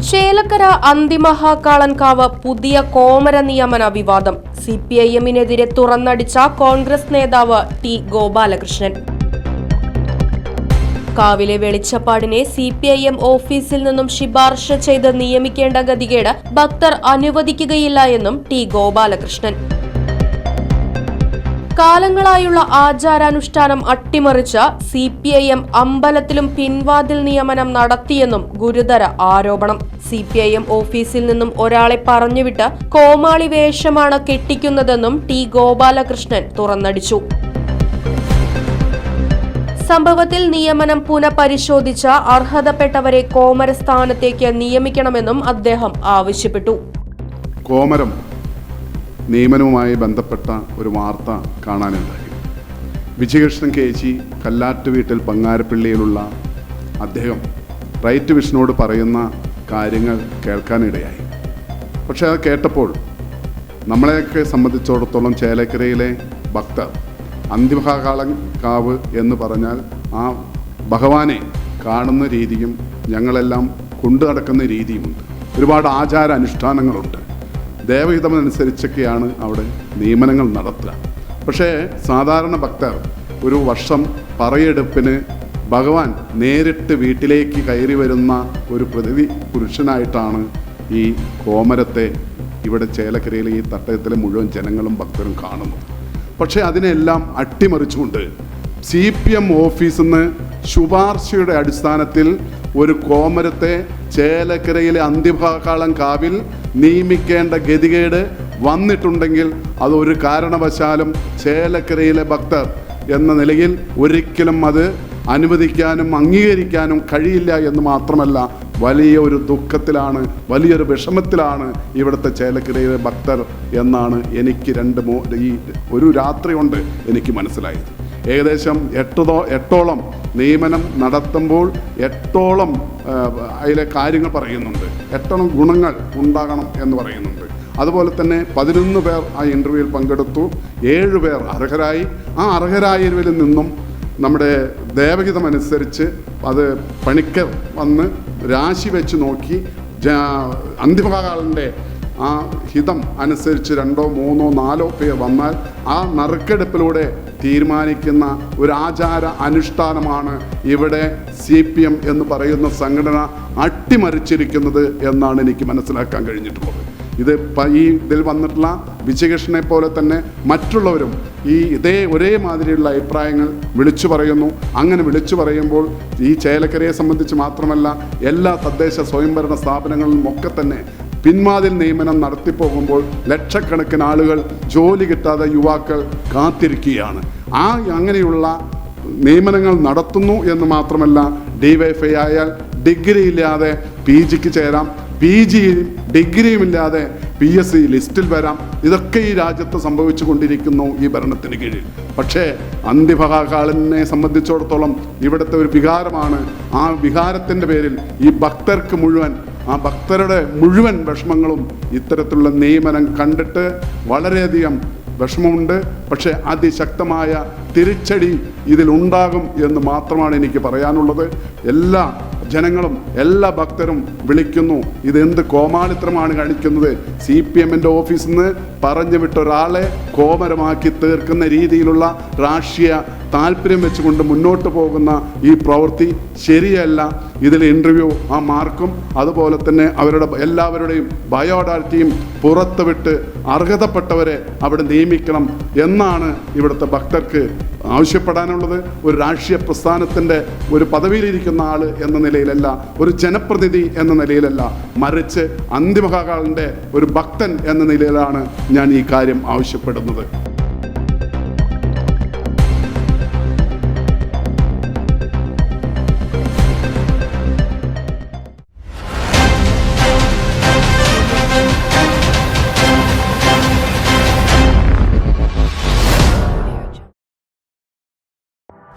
Chelakkara Anthimahakalankavu പുതിയ കോമര നിയമന വിവാദം. സി പി ഐ എമ്മിനെതിരെ തുറന്നടിച്ച കോൺഗ്രസ് നേതാവ് ടി ഗോപാലകൃഷ്ണൻ. കാവിലെ വെളിച്ചപ്പാടിനെ സി പി ഐ എം ഓഫീസിൽ നിന്നും ശിപാർശ ചെയ്ത് നിയമിക്കേണ്ട ഗതികേട് ഭക്തർ അനുവദിക്കുകയില്ല എന്നും ടി ഗോപാലകൃഷ്ണൻ. കാലങ്ങളായുള്ള ആചാരാനുഷ്ഠാനം അട്ടിമറിച്ച സി പി ഐ എം അമ്പലത്തിലും പിൻവാതിൽ നിയമനം നടത്തിയെന്നും ഗുരുതര ആരോപണം. സി പി ഐ എം ഓഫീസിൽ നിന്നും ഒരാളെ പറഞ്ഞുവിട്ട് കോമാളി വേഷമാണ് കെട്ടിക്കുന്നതെന്നും ടി ഗോപാലകൃഷ്ണൻ തുറന്നടിച്ചു. സംഭവത്തിൽ നിയമനം പുനഃപരിശോധിച്ച അർഹതപ്പെട്ടവരെ കോമരസ്ഥാനത്തേക്ക് നിയമിക്കണമെന്നും അദ്ദേഹം ആവശ്യപ്പെട്ടു. കോമരം നിയമനവുമായി ബന്ധപ്പെട്ട ഒരു വാർത്ത കാണാനുണ്ടായി. വിജയകൃഷ്ണൻ കെ ജി കല്ലാട്ടുവീട്ടിൽ പങ്ങാരപ്പള്ളിയിലുള്ള അദ്ദേഹം റൈറ്റ് വിഷനോട് പറയുന്ന കാര്യങ്ങൾ കേൾക്കാനിടയായി. പക്ഷേ അത് കേട്ടപ്പോൾ നമ്മളെയൊക്കെ സംബന്ധിച്ചിടത്തോളം ചേലക്കരയിലെ ഭക്തർ അന്തിമകാലം കാവ് എന്ന് പറഞ്ഞാൽ ആ ഭഗവാനെ കാണുന്ന രീതിയും ഞങ്ങളെല്ലാം കൊണ്ടു നടക്കുന്ന രീതിയുമുണ്ട്. ഒരുപാട് ആചാര അനുഷ്ഠാനങ്ങളുണ്ട് ദേവഹിതമനുസരിച്ചൊക്കെയാണ് അവിടെ നിയമനങ്ങൾ നടത്തുക. പക്ഷേ സാധാരണ ഭക്തർ ഒരു വർഷം പറയെടുപ്പിന് ഭഗവാൻ നേരിട്ട് വീട്ടിലേക്ക് കയറി വരുന്ന ഒരു പ്രതിനിധി പുരുഷനായിട്ടാണ് ഈ കോമരത്തെ ഇവിടെ ചേലക്കരയിലെ ഈ തട്ടയത്തിലെ മുഴുവൻ ജനങ്ങളും ഭക്തരും കാണുന്നത്. പക്ഷേ അതിനെല്ലാം അട്ടിമറിച്ചുകൊണ്ട് സി പി എം ഓഫീസിൽ നിന്ന് ശുപാർശയുടെ അടിസ്ഥാനത്തിൽ ഒരു കോമരത്തെ ചേലക്കരയിലെ അന്ത്യഭാകാളം കാവിൽ നിയമിക്കേണ്ട ഗതികേട് വന്നിട്ടുണ്ടെങ്കിൽ അത് ഒരു കാരണവശാലും ചേലക്കരയിലെ ഭക്തർ എന്ന നിലയിൽ ഒരിക്കലും അത് അനുവദിക്കാനും അംഗീകരിക്കാനും കഴിയില്ല എന്ന് മാത്രമല്ല വലിയ ഒരു ദുഃഖത്തിലാണ് വലിയൊരു വിഷമത്തിലാണ് ഇവിടുത്തെ ചേലക്കരയിലെ ഭക്തർ എന്നാണ് എനിക്ക് രണ്ട് മൂ ഈ ഒരു രാത്രി കൊണ്ട് എനിക്ക് മനസ്സിലായത്. ഏകദേശം എട്ടതോ എട്ടോളം നിയമനം നടത്തുമ്പോൾ എട്ടോളം അതിലെ കാര്യങ്ങൾ പറയുന്നുണ്ട്. എട്ടോളം ഗുണങ്ങൾ ഉണ്ടാകണം എന്ന് പറയുന്നുണ്ട്. അതുപോലെ തന്നെ പതിനൊന്ന് പേർ ആ ഇന്റർവ്യൂവിൽ പങ്കെടുത്തു. ഏഴ് പേർ അർഹരായി. ആ അർഹരായവരിൽ നിന്നും നമ്മുടെ ദേവഹിതമനുസരിച്ച് അത് പണിക്കർ വന്ന് രാശി വെച്ച് നോക്കി അന്തിമകാലിന്റെ ആ ഹിതം അനുസരിച്ച് രണ്ടോ മൂന്നോ നാലോ പേർ വന്നാൽ ആ നറുക്കെടുപ്പിലൂടെ തീരുമാനിക്കുന്ന ഒരു ആചാര അനുഷ്ഠാനമാണ് ഇവിടെ സി പി എം എന്ന് പറയുന്ന സംഘടന അട്ടിമറിച്ചിരിക്കുന്നത് എന്നാണ് എനിക്ക് മനസ്സിലാക്കാൻ കഴിഞ്ഞിട്ടുള്ളത്. ഇത് ഈ ഇതിൽ വന്നിട്ടുള്ള വിജയകൃഷ്ണനെ പോലെ തന്നെ മറ്റുള്ളവരും ഈ ഇതേ ഒരേ മാതിരിയുള്ള അഭിപ്രായങ്ങൾ വിളിച്ചു പറയുന്നു. അങ്ങനെ വിളിച്ചു പറയുമ്പോൾ ഈ ചേലക്കരയെ സംബന്ധിച്ച് മാത്രമല്ല എല്ലാ തദ്ദേശ സ്വയംഭരണ സ്ഥാപനങ്ങളിലും ഒക്കെ തന്നെ പിന്മാതിൽ നിയമനം നടത്തിപ്പോകുമ്പോൾ ലക്ഷക്കണക്കിന് ആളുകൾ ജോലി കിട്ടാതെ യുവാക്കൾ കാത്തിരിക്കുകയാണ്. ആ അങ്ങനെയുള്ള നിയമനങ്ങൾ നടത്തുന്നു എന്ന് മാത്രമല്ല ഡിവൈഫൈ ആയാൽ ഡിഗ്രി ഇല്ലാതെ പി ജിക്ക് ചേരാം പി ജിയും ഡിഗ്രിയും ഇല്ലാതെ പി എസ് സി ലിസ്റ്റിൽ വരാം. ഇതൊക്കെ ഈ രാജ്യത്ത് സംഭവിച്ചു കൊണ്ടിരിക്കുന്നു ഈ ഭരണത്തിന് കീഴിൽ. പക്ഷേ അന്തിമകാലിനെ സംബന്ധിച്ചിടത്തോളം ഇവിടുത്തെ ഒരു വികാരമാണ് ആ വികാരത്തിന്റെ പേരിൽ ഈ ഭക്തർക്ക് മുഴുവൻ ആ ഭക്തരുടെ മുഴുവൻ വിഷമങ്ങളും ഇത്തരത്തിലുള്ള നിയമനം കണ്ടിട്ട് വളരെയധികം വിഷമമുണ്ട്. പക്ഷേ അതിശക്തമായ തിരിച്ചടി ഇതിലുണ്ടാകും എന്ന് മാത്രമാണ് എനിക്ക് പറയാനുള്ളത്. എല്ലാ ജനങ്ങളും എല്ലാ ഭക്തരും വിളിക്കുന്നു. ഇതെന്ത് കോമാളിത്രമാണ് കാണിക്കുന്നത്? സി പി എമ്മിന്റെ ഓഫീസിൽ നിന്ന് പറഞ്ഞു വിട്ട ഒരാളെ കോമരമാക്കി തീർക്കുന്ന രീതിയിലുള്ള രാഷ്ട്രീയ താല്പര്യം വെച്ചുകൊണ്ട് മുന്നോട്ട് പോകുന്ന ഈ പ്രവൃത്തി ശരിയല്ല. ഇതിൽ ഇന്റർവ്യൂ ആ മാർക്കും അതുപോലെ തന്നെ അവരുടെ എല്ലാവരുടെയും ബയോഡാറ്റയും പുറത്തുവിട്ട് അർഹതപ്പെട്ടവരെ അവിടെ നിയമിക്കണം എന്നാണ് ഇവിടുത്തെ ഭക്തർക്ക് ആവശ്യപ്പെടാനുള്ളത്. ഒരു രാഷ്ട്രീയ പ്രസ്ഥാനത്തിന്റെ ഒരു പദവിയിലിരിക്കുന്ന ആൾ എന്ന നിലയിലല്ല ഒരു ജനപ്രതിനിധി എന്ന നിലയിലല്ല മറിച്ച് അന്തിമകാലിന്റെ ഒരു ഭക്തൻ എന്ന നിലയിലാണ് ഞാൻ ഈ കാര്യം ആവശ്യപ്പെടുന്നത്.